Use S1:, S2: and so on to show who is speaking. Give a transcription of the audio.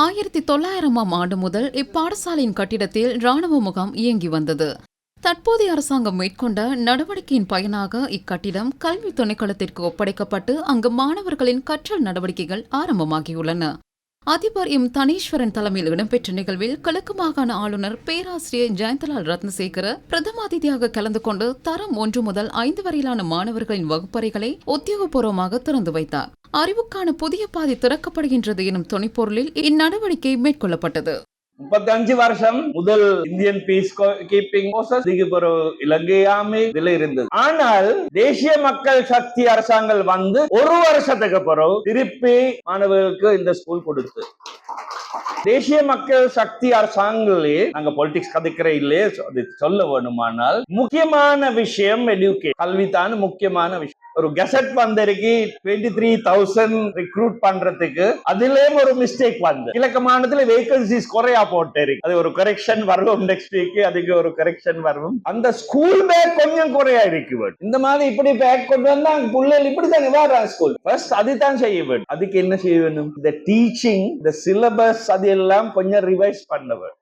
S1: ஆயிரத்தி தொள்ளாயிரமாம் ஆண்டு முதல் இப்பாடசாலையின் கட்டிடத்தில் ராணுவ முகாம் இயங்கி வந்தது. தற்போதைய அரசாங்கம் மேற்கொண்ட நடவடிக்கையின் பயனாக இக்கட்டிடம் கல்வி துணைக்களத்திற்கு ஒப்படைக்கப்பட்டு அங்கு மாணவர்களின் கற்றல் நடவடிக்கைகள் ஆரம்பமாகியுள்ளன. அதிபர் எம். தனீஸ்வரன் தலைமையில் இடம்பெற்ற நிகழ்வில் கிழக்கு மாகாண ஆளுநர் பேராசிரியர் ஜெயந்தலால் ரத்னசேகர பிரதம அதிதியாக கலந்து கொண்டு தரம் ஒன்று முதல் ஐந்து வரையிலான மாணவர்களின் வகுப்பறைகளை உத்தியோகபூர்வமாக திறந்து வைத்தார். அறிவுக்கான புதிய பாதை திறக்கப்படுகின்றது எனும் துணைப்பொருளில் இந்நடவடிக்கை மேற்கொள்ளப்பட்டது.
S2: முப்பத்தஞ்சு வருஷம் முதல் இந்தியன் பீஸ் கீப்பிங் ஒரு இலங்கை இதுல இருந்தது ஆனால் தேசிய மக்கள் சக்தி அரசாங்கம் வந்து ஒரு வருஷத்துக்கு பிறகு திருப்பி மாணவர்களுக்கு இந்த ஸ்கூல் கொடுத்து. தேசிய மக்கள் சக்தி அரசாங்கங்களே நாங்க பொலிட்டிக்ஸ் கதைக்கிற இல்லையே சொல்ல வேணுமானால் முக்கியமான விஷயம் எடியூகே கல்வி தான் முக்கியமான விஷயம். ஒரு கெசட் வந்திருக்கு டுவெண்ட்டி த்ரீ தௌசண்ட் ரெக்ரூட் பண்றதுக்கு. அதுலயும் ஒரு மிஸ்டேக் வந்து. கிழக்கு மாநிலத்துல வேகன்சிஸ் குறையா போட்டு அது ஒரு கரெக்ஷன் வரும் நெக்ஸ்ட் வீக் அதுக்கு ஒரு கரெக்ஷன் வரும் அந்த ஸ்கூல் பேக் கொஞ்சம் குறையா இருக்கு இந்த மாதிரி இப்படி பேக் கொண்டு வந்தா அங்க பிள்ளைகள் இப்படி தானே வர்றாங்க ஸ்கூல் ஃபர்ஸ்ட் அதுதான் செய்ய வேண்டும். அதுக்கு என்ன செய்ய வேணும் இந்த டீச்சிங் இந்த சிலபஸ் அது எல்லாம் கொஞ்சம் ரிவைஸ் பண்ண வேண்டும்.